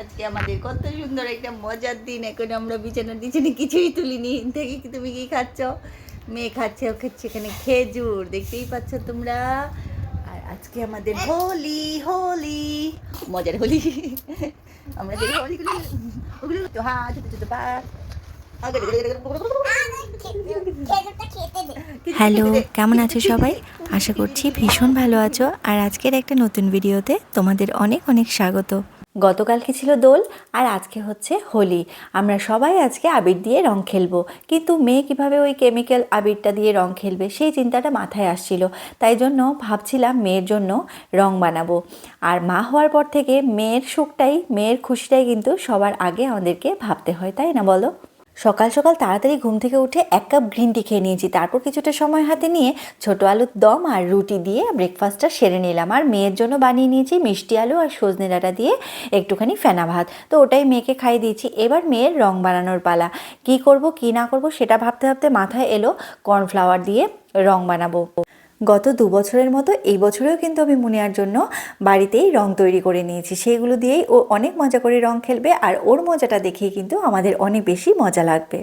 আজকে আমাদের কত সুন্দর একটা মজার দিন। এখন আমরা বিছানার বিছানে কিছুই তুলিনি। দেখি কি তুমি কি খাচ্ছ? মেয়ে খাচ্ছে, ও খাচ্ছে এখানে খেজুর। দেখতেই পাচ্ছ তোমরা? আর আজকে আমাদের হোলি হোলি। মজার হোলি। আমরা ওগুলো তো হ্যাঁ ছোট ছোট, পা। হ্যালো, কেমন আছো সবাই? আশা করছি ভীষণ ভালো আছো। আর আজকের একটা নতুন ভিডিওতে তোমাদের অনেক অনেক স্বাগত। গতকালকে ছিল দোল? আর আজকে হচ্ছে হোলি। আমরা সবাই আজকে আবির দিয়ে রং খেলব। কিন্তু মেয়ে কীভাবে ওই কেমিক্যাল আবিরটা দিয়ে রং খেলবে, সেই চিন্তাটা মাথায় আসছিল। তাই জন্য ভাবছিলাম মেয়ের জন্য রং বানাবো। আর মা হওয়ার পর থেকে মেয়ের সুখটাই, মেয়ের খুশিটাই কিন্তু সবার আগে আমাদেরকে ভাবতে হয়, তাই না বলো? সকাল সকাল তাড়াতাড়ি ঘুম থেকে উঠে এক কাপ গ্রিন টি খেয়ে নিয়েছি। তারপর কিছুটা সময় হাতে নিয়ে ছোট আলুর দম আর রুটি দিয়ে ব্রেকফাস্টটা সেরে নিলাম। আর মেয়ের জন্য বানিয়ে নিয়েছি মিষ্টি আলু আর সজনে ডাঁটা দিয়ে একটুখানি ফেনা ভাত। তো ওটাই মেয়েকে খাইয়ে দিয়েছি। এবার মেয়ের রং বানানোর পালা। কি করব, কি না করব, সেটা ভাবতে ভাবতে মাথায় এলো কর্নফ্লাওয়ার দিয়ে রং বানাবো। গত দু বছরের মতো এই বছরেও কিন্তু আমি মুনিয়ার জন্য বাড়িতেই রং তৈরি করে নিয়েছি। সেইগুলো দিয়েই ও অনেক মজা করে রং খেলবে আর ওর মজাটা দেখেই কিন্তু আমাদের অনেক বেশি মজা লাগবে।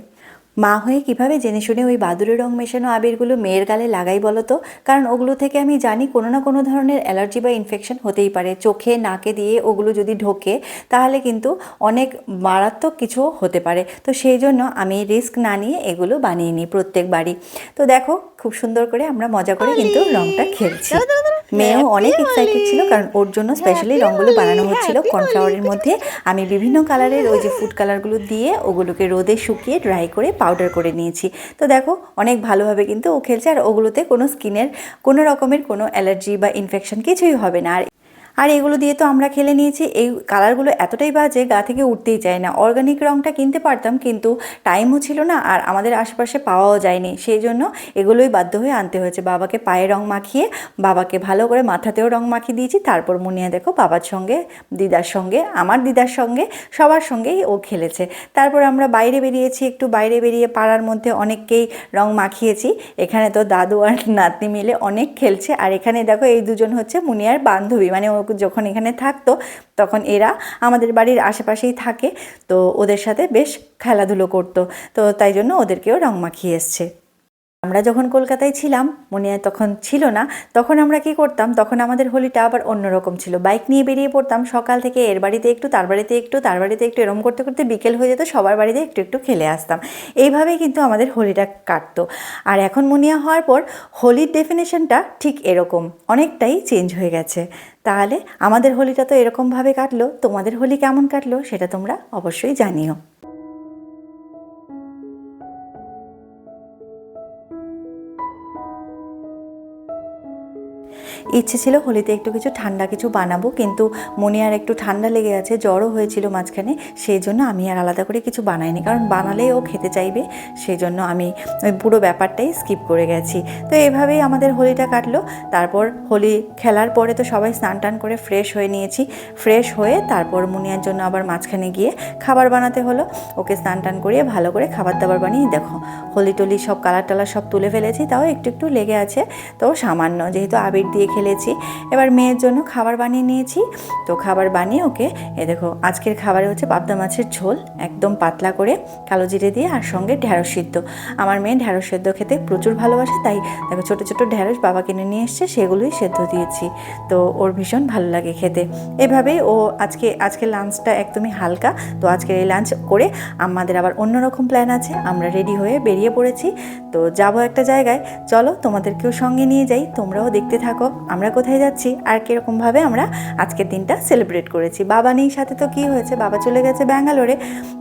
মা হয়ে কীভাবে জেনে শুনে ওই বাদুরের রং মেশানো আবিরগুলো মেয়ের গালে লাগাই বলো তো? কারণ ওগুলো থেকে আমি জানি কোনো না কোনো ধরনের অ্যালার্জি বা ইনফেকশন হতেই পারে। চোখে নাকে দিয়ে ওগুলো যদি ঢোকে তাহলে কিন্তু অনেক মারাত্মক কিছু হতে পারে। তো সেই জন্য আমি রিস্ক না নিয়ে এগুলো বানিয়ে নিই প্রত্যেকবারই তো দেখো খুব সুন্দর করে আমরা মজা করে কিন্তু রংটা খেলছি। মেয়েও অনেক এক্সাইটেড ছিল কারণ ওর জন্য স্পেশালি রঙগুলো বানানো হচ্ছিল কর্নফ্লাওয়ারের মধ্যে। আমি বিভিন্ন কালারের ওই যে ফুড কালারগুলো দিয়ে ওগুলোকে রোদে শুকিয়ে ড্রাই করে পাউডার করে নিয়েছি। তো দেখো অনেক ভালোভাবে কিন্তু ও খেলছে আর ওগুলোতে কোনো স্কিনের কোনো রকমের কোনো অ্যালার্জি বা ইনফেকশন কিছুই হবে না। আর আর এগুলো দিয়ে তো আমরা খেলে নিয়েছি। এই কালারগুলো এতটাই বাজে, গা থেকে উঠতেই চায় না। অর্গানিক রঙটা কিনতে পারতাম, কিন্তু টাইমও ছিল না আর আমাদের আশেপাশে পাওয়াও যায়নি। সেই জন্য এগুলোই বাধ্য হয়ে আনতে হয়েছে। বাবাকে পায়ে রং মাখিয়ে, বাবাকে ভালো করে মাথাতেও রং মাখিয়ে দিয়েছি। তারপর মুনিয়া দেখো বাবার সঙ্গে, দিদার সঙ্গে, আমার দিদার সঙ্গে, সবার সঙ্গেই ও খেলেছে। তারপর আমরা বাইরে বেরিয়েছি, একটু বাইরে বেরিয়ে পাড়ার মধ্যে অনেককেই রং মাখিয়েছি। এখানে তো দাদু আর নাতনি মিলে অনেক খেলছে। আর এখানে দেখো এই দুজন হচ্ছে মুনিয়ার বান্ধবী। মানে ও যখন এখানে থাকতো, তখন এরা আমাদের বাড়ির আশেপাশেই থাকে। তো ওদের সাথে বেশ খেলাধুলো করতো। তো তাই জন্য ওদেরকেও রং মাখিয়ে এসছে। আমরা যখন কলকাতায় ছিলাম, মনিয়া তখন ছিল না, তখন আমরা কি করতাম, তখন আমাদের হোলিটা আবার অন্যরকম ছিল। বাইক নিয়ে বেরিয়ে পড়তাম, সকাল থেকে এর বাড়িতে একটু, তার বাড়িতে একটু, তার বাড়িতে একটু, এরম করতে করতে বিকেল হয়ে যেত, সবার বাড়িতে একটু একটু খেলে আসতাম। এইভাবেই কিন্তু আমাদের হোলিটা কাটতো। আর এখন মনিয়া হওয়ার পর, হোলির ডেফিনেশনটা ঠিক এরকম, অনেকটাই চেঞ্জ হয়ে গেছে। তাহলে আমাদের হোলিটা তো এরকমভাবে কাটলো, তোমাদের হোলি কেমন কাটলো, সেটা তোমরা অবশ্যই জানিও। ইচ্ছে ছিল হোলিতে একটু কিছু ঠান্ডা কিছু বানাবো, কিন্তু মনে আর একটু ঠান্ডা লেগে আছে, জ্বরও হয়েছিল মাঝখানে, সেই জন্য আমি আর আলাদা করে কিছু বানাইনি। কারণ বানালেই ও খেতে চাইবে, সেই জন্য আমি ওই পুরো ব্যাপারটাই স্কিপ করে গেছি। তো এভাবেই আমাদের হোলিটা কাটলো। তারপর হোলি খেলার পরে তো সবাই স্নান টান করে ফ্রেশ হয়ে নিয়েছি। ফ্রেশ হয়ে তারপর মুনিয়ার জন্য আবার মাঝখানে গিয়ে খাবার বানাতে হলো। ওকে স্নান টান করিয়ে ভালো করে খাবার দাবার বানিয়ে দেখো হোলি টোলি সব কালার টালার সব তুলে ফেলেছি, তাও একটু একটু লেগে আছে। তো সামান্য যেহেতু আবির দিয়ে খেলেছি এবার মেয়ের জন্য খাবার বানিয়ে নিয়েছি। তো খাবার বানিয়ে ওকে, এ দেখো, আজকের খাবারে হচ্ছে পাবদা মাছের ঝোল, একদম পাতলা করে, কালো জিরে দিয়ে আর সঙ্গে ঢ্যাঁড়স সিদ্ধ। আমার মেয়ে ঢ্যাঁড়স সেদ্ধ খেতে প্রচুর ভালোবাসে, তাই দেখো ছোটো ছোটো ঢ্যাঁড়স বাবা কিনে নিয়ে এসছে, সেগুলোই সেদ্ধ দিয়েছি। তো ওর ভীষণ ভালো লাগে খেতে। এভাবেই ও আজকে আজকে লাঞ্চটা একদমই হালকা। তো আজকের এই লাঞ্চ করে আমাদের আবার অন্যরকম প্ল্যান আছে। আমরা রেডি হয়ে বেরিয়ে পড়েছি। তো যাব একটা জায়গায়। চলো তোমাদেরকেও সঙ্গে নিয়ে যাই, তোমরাও দেখতে থাকো। আমরা কোথায় যাচ্ছি আর কীরকমভাবে আমরা আজকের দিনটা সেলিব্রেট করেছি। বাবা নেই, সাথে তো কি হয়েছে? বাবা চলে গেছে ব্যাঙ্গালোরে।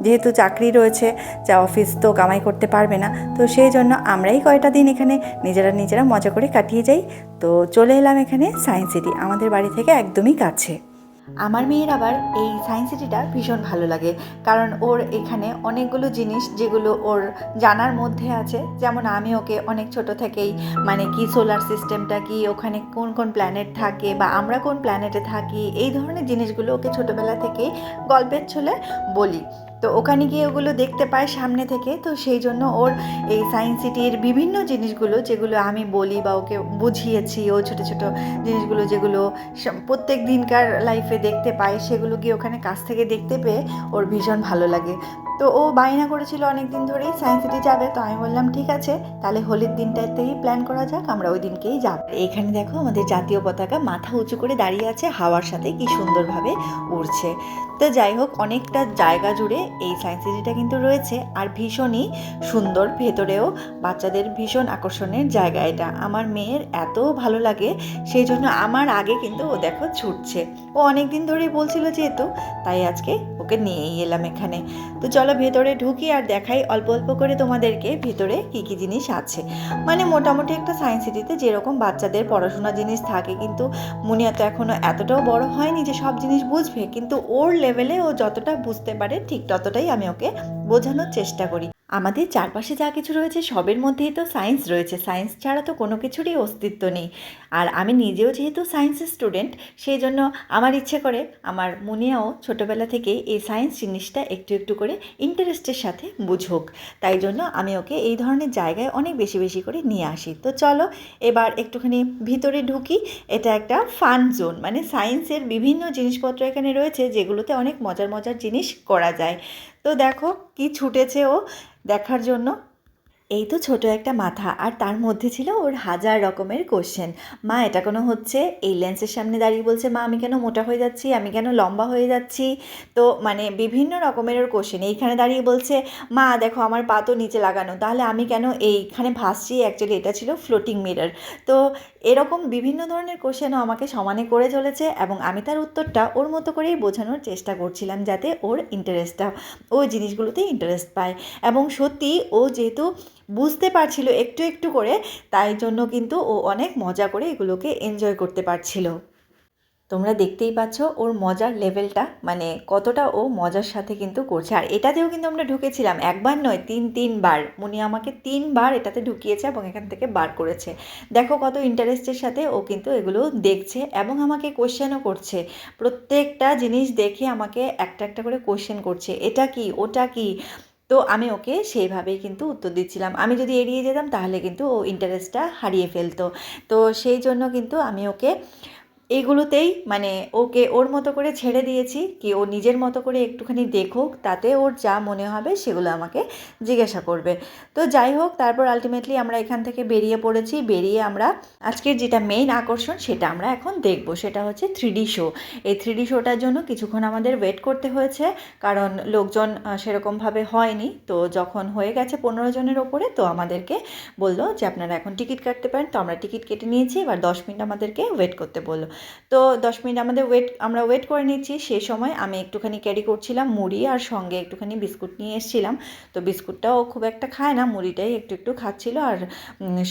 যেহেতু চাকরি রয়েছে, যা অফিস তো কামাই করতে পারবে না। তো সেই জন্য আমরাই কয়টা দিন এখানে নিজেরা নিজেরা মজা করে কাটিয়ে যাই। তো চলে এলাম এখানে সায়েন্স সিটি, আমাদের বাড়ি থেকে একদমই কাছে। আমার মেয়ের আবার এই সায়েন্স সিটিটা ভীষণ ভালো লাগে। কারণ ওর এখানে অনেকগুলো জিনিস যেগুলো ওর জানার মধ্যে আছে। যেমন আমি ওকে অনেক ছোট থেকেই মানে কি সোলার সিস্টেমটা কি, ওখানে কোন কোন প্ল্যানেট থাকে বা আমরা কোন প্ল্যানেটে থাকি, এই ধরনের জিনিসগুলো ওকে ছোটোবেলা থেকেই গল্পের ছলে বলি। তো ওখানে গিয়ে ওগুলো দেখতে পায় সামনে থেকে। তো সেই জন্য ওর এই সায়েন্স সিটির বিভিন্ন জিনিসগুলো যেগুলো আমি বলি বা ওকে বুঝিয়েছি, ও ছোটো ছোটো জিনিসগুলো যেগুলো প্রত্যেক দিনকার লাইফে দেখতে পায়, সেগুলো গিয়ে ওখানে কাছ থেকে দেখতে পেয়ে ওর ভীষণ ভালো লাগে। তো ও বায়না করেছিল অনেক দিন ধরেই সায়েন্স সিটি যাবে। তো আমি বললাম, ঠিক আছে, তাহলে হোলির দিনটাতেই প্ল্যান করা যাক, আমরা ওই দিনকেই যাব। এখানে দেখো আমাদের জাতীয় পতাকা মাথা উঁচু করে দাঁড়িয়ে আছে, হাওয়ার সাথে কি সুন্দরভাবে উড়ছে। তো যাই হোক, অনেকটা জায়গা জুড়ে এই সায়েন্স সিটিটা কিন্তু রয়েছে আর ভীষণই সুন্দর ভেতরেও বাচ্চাদের ভীষণ আকর্ষণের জায়গা এটা। আমার মেয়ের এত ভালো লাগে, সেই জন্য আমার আগে কিন্তু ও দেখো ছুটছে। ও অনেক দিন ধরেই বলছিল যেহেতু, তাই আজকে ওকে নিয়েই এলাম এখানে। তো চলো ভেতরে ঢুকি আর দেখাই অল্প অল্প করে তোমাদেরকে ভেতরে কী কী জিনিস আছে। মানে মোটামুটি একটা সায়েন্স সিটিতে যেরকম বাচ্চাদের পড়াশোনা জিনিস থাকে, কিন্তু মুনিয়া তো এখনও এতটাও বড় হয়নি যে সব জিনিস বুঝবে, কিন্তু ওর লেভেলে ও যতটা বুঝতে পারে ঠিক ততটাই আমি ওকে বোঝানোর চেষ্টা করি। আমাদের চারপাশে যা কিছু রয়েছে, সবের মধ্যেই তো সায়েন্স রয়েছে। সায়েন্স ছাড়া তো কোনো কিছুরই অস্তিত্ব নেই। আর আমি নিজেও যেহেতু সায়েন্সের স্টুডেন্ট সেই জন্য আমার ইচ্ছে করে, আমার মুনিয়াও ছোটোবেলা থেকেই এই সায়েন্স জিনিসটা একটু একটু করে ইন্টারেস্টের সাথে বুঝুক। তাই জন্য আমি ওকে এই ধরনের জায়গায় অনেক বেশি বেশি করে নিয়ে আসি। তো চলো, এবার একটুখানি ভিতরে ঢুকি। এটা একটা ফান জোন মানে সায়েন্সের বিভিন্ন জিনিসপত্র এখানে রয়েছে, যেগুলোতে অনেক মজার মজার জিনিস করা যায়। তো দেখো কি ছুটেছে ও। দেখার জন্য। এই তো ছোট একটা মাথা, আর তার মধ্যে ছিল ওর হাজার রকমের কোশ্চেন মা, এটা কোনো হচ্ছে? এই লেন্সের সামনে দাঁড়িয়ে বলছে, মা, আমি কেন মোটা হয়ে যাচ্ছি? আমি কেন লম্বা হয়ে যাচ্ছি? তো মানে বিভিন্ন রকমের ওর কোশ্চেন এইখানে দাঁড়িয়ে বলছে, মা, দেখো, আমার পা তো নিচে লাগানো। তাহলে আমি কেন এইখানে ভাসছি? অ্যাকচুয়ালি এটা ছিল ফ্লোটিং মিরর তো এরকম বিভিন্ন ধরনের কোশ্চেনও আমাকে সমানে করে চলেছে এবং আমি তার উত্তরটা ওর মতো করেই বোঝানোর চেষ্টা করছিলাম যাতে ওর ইন্টারেস্টটা ওই জিনিসগুলোতে ইন্টারেস্ট পায়। এবং সত্যি ও যেহেতু বুঝতে পারছিল একটু একটু করে, তাই জন্য কিন্তু ও অনেক মজা করে এগুলোকে এনজয় করতে পারছিল। তোমরা দেখতেই পাচ্ছ ওর মজার লেভেলটা মানে কতটা ও মজার সাথে কিন্তু করছে। আর এটাতেও কিন্তু আমরা ঢুকেছিলাম, একবার নয়, তিন, তিনবার। মুনি আমাকে তিনবার এটাতে ঢুকিয়েছে এবং এখান থেকে বার করেছে। দেখো কত ইন্টারেস্টের সাথে ও কিন্তু এগুলো দেখছে এবং আমাকে কোশ্চেনও করছে। প্রত্যেকটা জিনিস দেখে আমাকে একটা একটা করে কোশ্চেন করছে, এটা কি? ওটা কি? তো আমি ওকে সেইভাবেই কিন্তু উত্তর দিচ্ছিলাম। আমি যদি এড়িয়ে যেতাম তাহলে কিন্তু ও ইন্টারেস্টটা হারিয়ে ফেলতো। তো সেই জন্য কিন্তু আমি ওকে এগুলোতেই মানে ওকে ওর মতো করে ছেড়ে দিয়েছি কি ও নিজের মতো করে একটুখানি দেখুক, তাতে ওর যা মনে হবে সেগুলো আমাকে জিজ্ঞাসা করবে। তো যাই হোক, তারপর আলটিমেটলি আমরা এখান থেকে বেরিয়ে পড়েছি, বেরিয়ে আমরা আজকের যেটা মেইন আকর্ষণ সেটা আমরা এখন দেখব, সেটা হচ্ছে থ্রিডি শো এই থ্রিডি শোটার জন্য কিছুক্ষণ আমাদের ওয়েট করতে হয়েছে, কারণ লোকজন সেরকমভাবে হয়নি। তো যখন হয়ে গেছে পনেরো জনের ওপরে, তো আমাদেরকে বলল যে, আপনারা এখন টিকিট কাটতে পারেন। তো আমরা টিকিট কেটে নিয়েছি, এবার দশ মিনিট আমাদেরকে ওয়েট করতে বলল। তো দশ মিনিট আমাদের ওয়েট আমরা ওয়েট করে নিচ্ছি। সেই সময় আমি একটুখানি ক্যারি করছিলাম মুড়ি আর সঙ্গে একটুখানি বিস্কুট নিয়ে এসেছিলাম। তো বিস্কুটটাও খুব একটা খায় না, মুড়িটাই একটু একটু খাচ্ছিল আর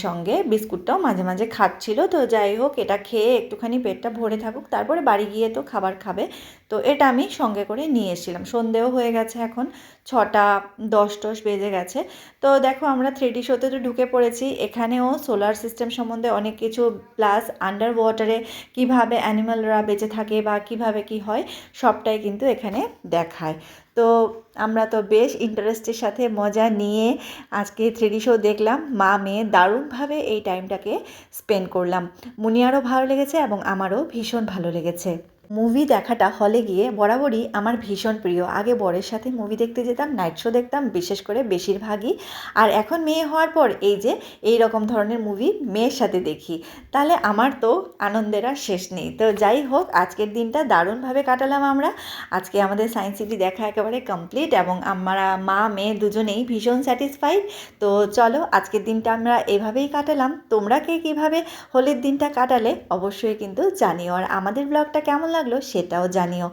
সঙ্গে বিস্কুটটাও মাঝে মাঝে খাচ্ছিল। তো যাই হোক, এটা খেয়ে একটুখানি পেটটা ভরে থাকুক। তারপরে বাড়ি গিয়ে তো খাবার খাবে। তো এটা আমি সঙ্গে করে নিয়ে এসেছিলাম। সন্ধেও হয়ে গেছে এখন, ছটা, দশ টস বেজে গেছে। তো দেখো আমরা থ্রি শোতে তো ঢুকে পড়েছি। এখানেও সোলার সিস্টেম সম্বন্ধে অনেক কিছু প্লাস আন্ডার ওয়াটারে কীভাবে অ্যানিমালরা বেঁচে থাকে বা কীভাবে কি হয়, সবটাই কিন্তু এখানে দেখায়। তো আমরা তো বেশ ইন্টারেস্টের সাথে মজা নিয়ে আজকে থ্রিডি শো দেখলাম। মা মেয়ে দারুণভাবে এই টাইমটাকে স্পেন্ড করলাম। মুনিয়ারও ভালো লেগেছে এবং আমারও ভীষণ ভালো লেগেছে। মুভি দেখাটা হলে গিয়ে বরাবরই আমার ভীষণ প্রিয়। আগে বরের সাথে মুভি দেখতে যেতাম নাইট শো দেখতাম, বিশেষ করে বেশিরভাগই। আর এখন মেয়ে হওয়ার পর এই যে, এই রকম ধরনের মুভি মেয়ের সাথে দেখি। তাহলে আমার তো আনন্দের আর শেষ নেই। তো যাই হোক, আজকের দিনটা দারুণভাবে কাটালাম আমরা। আজকে আমাদের সায়েন্স সিটি দেখা একেবারে কমপ্লিট এবং আমরা মা, মেয়ে দুজনেই ভীষণ স্যাটিসফাইড তো চলো, আজকের দিনটা আমরা এভাবেই কাটালাম। তোমরা কে কীভাবে হোলির দিনটা কাটালে, অবশ্যই কিন্তু জানিও। আর আমাদের ব্লগটা কেমন লাগল সেটাও জানিও।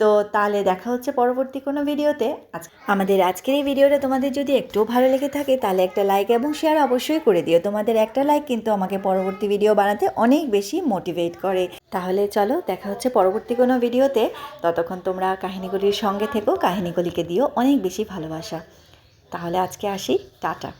তো তাহলে দেখা হচ্ছে পরবর্তী কোনো ভিডিওতে। আমাদের আজকের এই ভিডিওটা তোমাদের যদি একটুও ভালো লেগে থাকে, তাহলে একটা লাইক এবং শেয়ার অবশ্যই করে দিও। তোমাদের একটা লাইক কিন্তু আমাকে পরবর্তী ভিডিও বানাতে অনেক বেশি মোটিভেট করে। তাহলে চলো, দেখা হচ্ছে পরবর্তী কোনো ভিডিওতে। ততক্ষণ তোমরা কাহিনীগুলির সঙ্গে থেকো। কাহিনীগুলিকে দিও অনেক বেশি ভালোবাসা। তাহলে আজকে আসি। টাটা।